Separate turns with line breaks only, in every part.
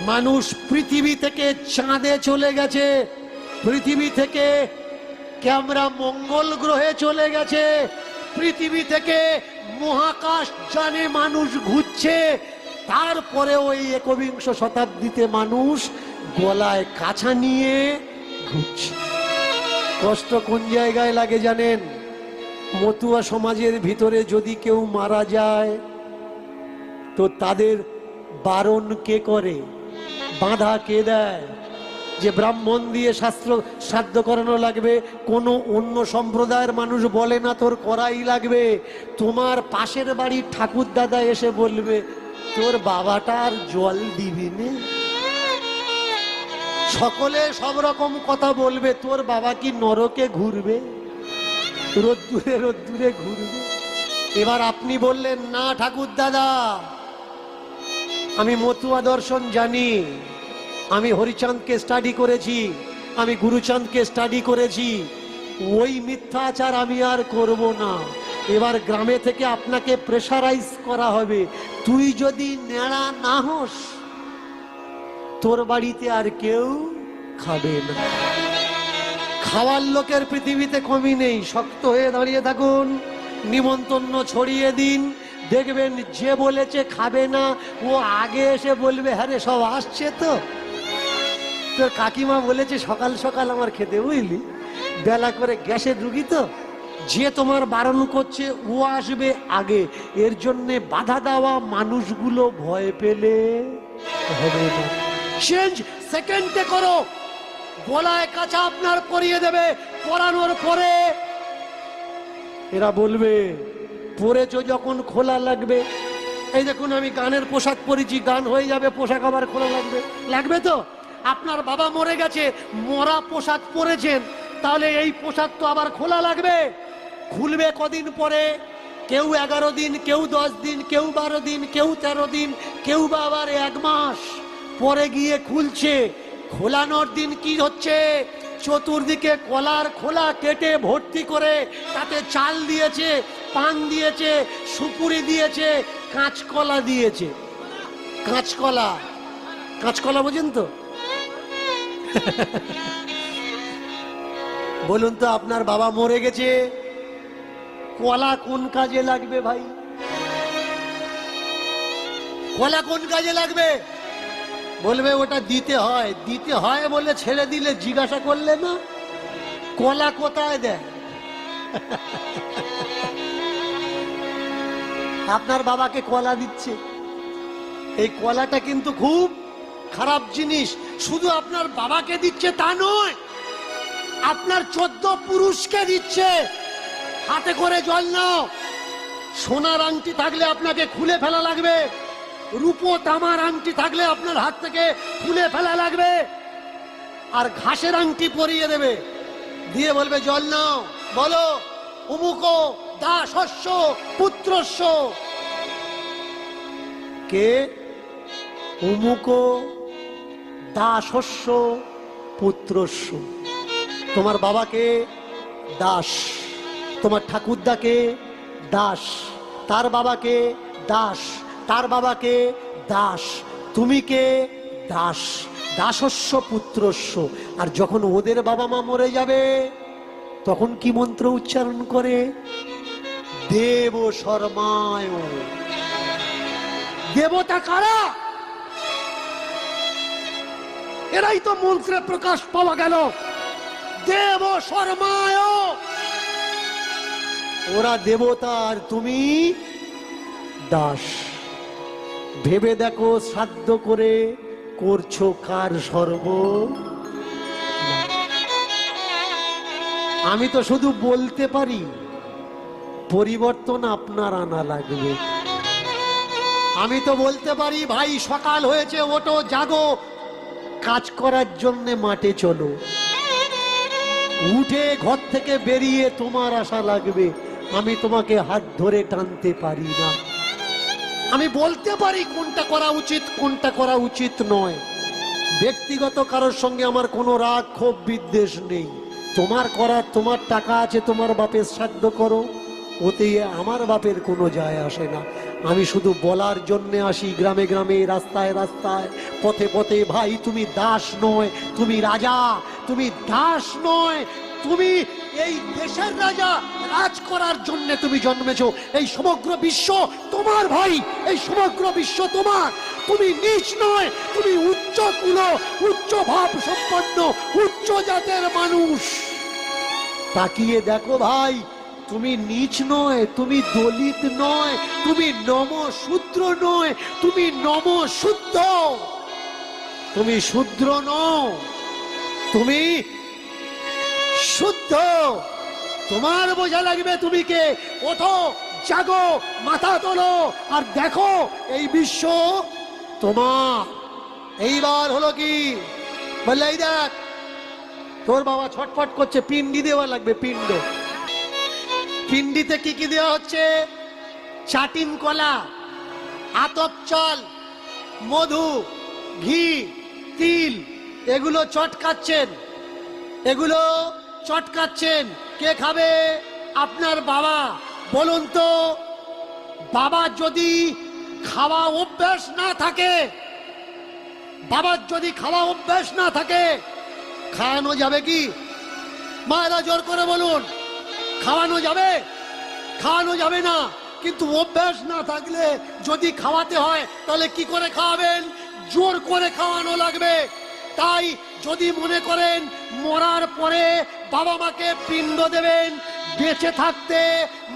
মানুষ পৃথিবী থেকে চাঁদে চলে গেছে। পৃথিবী থেকে ক্যামেরা মঙ্গল গ্রহে চলে গেছে। পৃথিবী থেকে মহাকাশ জানে মানুষ ঘুরছে। তারপরে ওই একবিংশ শতাব্দীতে মানুষ গলায় কাছা নিয়ে ঘুরছে। কষ্ট কোন জায়গায় লাগে জানেন? মতুয়া সমাজের ভিতরে যদি কেউ মারা যায়, তো তাদের বারণ কে করে? বাধা কে দেয়? যে ব্রাহ্মণ দিয়ে শাস্ত্র শ্রাদ্ধ করানো লাগবে, কোনো অন্য সম্প্রদায়ের মানুষ বলে না তোর করাই লাগবে। তোমার পাশের বাড়ির ঠাকুর দাদা এসে বলবে, তোর বাবাটা আর জল দিবি সকলে সব রকম কথা বলবে, তোর বাবা কি নরকে ঘুরবে? রোদ্দুরে রোদ্দুরে ঘুরবে। এবার আপনি বললেন, না ঠাকুর দাদা আমি মতুয়া দর্শন জানি। আমি হরিচাঁদকে স্টাডি করেছি। আমি গুরুচাঁদকে স্টাডি করেছি। ওই মিথ্যাচার আমি আর করব না। এবার গ্রামে থেকে আপনাকে প্রেশারাইজ করা হবে। তুই যদি নেড়া না হোস, তোর বাড়িতে আর কেউ খাবে না। খাওয়ার লোকের পৃথিবীতে কমই নেই। শক্ত হয়ে দাঁড়িয়ে থাকুন। নিমন্ত্রণ ছড়িয়ে দিন। দেখবেন যে বলেছে খাবে না ও আগে এসে বলবে হ্যাঁ সব আসছে তো। তোর কাকিমা বলেছে সকাল সকাল আমার খেতে বুঝলি? বেলা করে গ্যাসের রুগী তো। যে তোমার বারণ করছে ও আসবে আগে। এর জন্যে বাধা দেওয়া মানুষগুলো ভয় পেলে। হবে না। চেঞ্জ সেকেন্ডে করো। গলায় কাঁচা আপনার পরিয়ে দেবে পরানোর পরে। এরা বলবে পরেছো যখন খোলা লাগবে। এই দেখুন, আমি গানের পোশাক পরেছি, গান হয়ে যাবে, পোশাক আবার খোলা লাগবে। লাগবে তো? আপনার বাবা মরে গেছে, মরা পোশাক পরেছেন, তাহলে এই পোশাক তো আবার খোলা লাগবে। খুলবে কদিন পরে? কেউ এগারো দিন, কেউ দশ দিন, কেউ বারো দিন, কেউ তেরো দিন, কেউ বা আবার এক মাস। পরে গিয়ে খুলছে। খোলানোর দিন কি হচ্ছে? চতুর্দিকে কলার খোলা কেটে ভর্তি করে তাতে চাল দিয়েছে, পান দিয়েছে, সুপুরি দিয়েছে, কাঁচকলা দিয়েছে। কাঁচকলা। কাঁচকলা বোঝেন তো? বলুন তো, আপনার বাবা মরে গেছে? কলা কোন কাজে লাগবে ভাই? কলা কোন কাজে লাগবে? বলবে, ওটা দিতে হয় দিতে হয় বলে ছেড়ে দিলে জিজ্ঞাসা করলে না? কলা কোথায় দেয়? আপনার বাবাকে কলা দিচ্ছে। এই কলাটা কিন্তু খুব খারাপ জিনিস। শুধু আপনার বাবাকে দিচ্ছে তা নয়, আপনার চোদ্দ পুরুষকে দিচ্ছে। হাতে করে জল নাও। সোনার আংটি থাকলে আপনাকে খুলে ফেলা লাগবে। রূপো তামার আংটি থাকলে আপনার হাত থেকে খুলে ফেলা লাগবে। আর ঘাসের আংটি পরিয়ে দেবে। দিয়ে বলবে, জল নাও। বলো, উমুকো দা শস্য, পুত্রস্য। কে? উমুকো দাসস্য পুত্রস্য। তোমার বাবাকে দাস। তোমার ঠাকুরদাকে দাস। তার বাবাকে দাস। তার বাবাকে দাস। তুমি কে? দাস। দাসস্য পুত্রস্য আর যখন ওদের বাবা মা মরে যাবে, তখন কি মন্ত্র উচ্চারণ করে? দেব শর্মায়। দেবতা কারা? এরাই তো মন্ত্রে প্রকাশ পাওয়া গেল। দেব শর্মায়। ওরা দেবতা আর তুমি দাস। ভেবে দেখো শ্রাদ্ধ করে করছ কার সর্ব? আমি তো শুধু বলতে পারি, পরিবর্তন আপনার আনা লাগবে। আমি তো বলতে পারি, ভাই, সকাল হয়েছে ওটো জাগো, কাজ করার জন্য মাঠে চলো। উঠে ঘর থেকে বেরিয়ে তোমার আশা লাগবে, আমি তোমাকে হাত ধরে টানতে পারি না। আমি বলতে পারি কোনটা করা উচিত, কোনটা করা উচিত নয়। ব্যক্তিগত কারোর সঙ্গে আমার কোনো রাগ, ক্ষোভ, বিদ্বেষ নেই। তোমার করার তোমার টাকা আছে, তোমার বাপের শ্রাদ্ধ করো। ওতে আমার বাপের কোনো যায় আসে না। আমি শুধু বলার জন্যে আসি, গ্রামে গ্রামে, রাস্তায় রাস্তায়। পথে পথে, ভাই, তুমি দাস নয়, তুমি রাজা, তুমি দাস নয় তুমি এই দেশের রাজা রাজ করার জন্য তুমি জন্মেছো। এই সমগ্র বিশ্ব তোমার ভাই, এই সমগ্র বিশ্ব তোমার। তুমি নিচ নয়, তুমি উচ্চ কুল, উচ্চ ভাব সম্পন্ন, উচ্চ জাতের মানুষ। তাকিয়ে দেখো ভাই, তুমি নিচ নয়, তুমি দলিত নয়, তুমি নম শূদ্র নয়, তুমি নম শুদ্ধ তুমি শূদ্র নও, তুমি শুদ্ধ। তোমার বোঝা লাগবে তুমি কে? ওঠো, জাগো, মাথা তোলো, আর দেখো এই বিশ্ব তোমার। এইবার হলো কি? বললে, এই দেখ, তোর বাবা ছটফট করছে পিন্ডি দেওয়া লাগবে, পিণ্ড। পিন্ডিতে কি কি দেওয়া হচ্ছে? চাটিন কলা, আতপ চাল, মধু, ঘি, তিল, এগুলো চটকাচ্ছেন। এগুলো চটকাচ্ছেন। কে খাবে? আপনার বাবা। বলুন তো বাবার যদি খাওয়া অভ্যাস না থাকে বাবার যদি খাওয়া অভ্যাস না থাকে, খাওয়ানো যাবে কি? মায়েরা জোর করে বলুন, খাওয়ানো যাবে? খাওয়ানো যাবে না। কিন্তু অভ্যাস না থাকলে যদি খাওয়াতে হয়, তাহলে কি করে খাওয়াবেন? জোর করে খাওয়ানো লাগবে। তাই যদি মনে করেন মরার পরে বাবা মাকে পিণ্ড দেবেন, বেঁচে থাকতে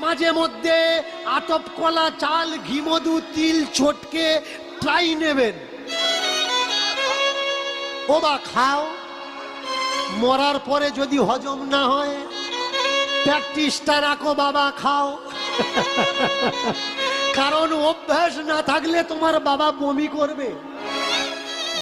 মাঝে মধ্যে আতপ কলা, চাল ঘিমধু তিল চটকে ট্রাই নেবেন। ও বা খাও। মরার পরে যদি হজম না হয়, প্র্যাকটিসটা রাখো বাবা, খাও। কারণ অভ্যাস না থাকলে তোমার বাবা বমি করবে।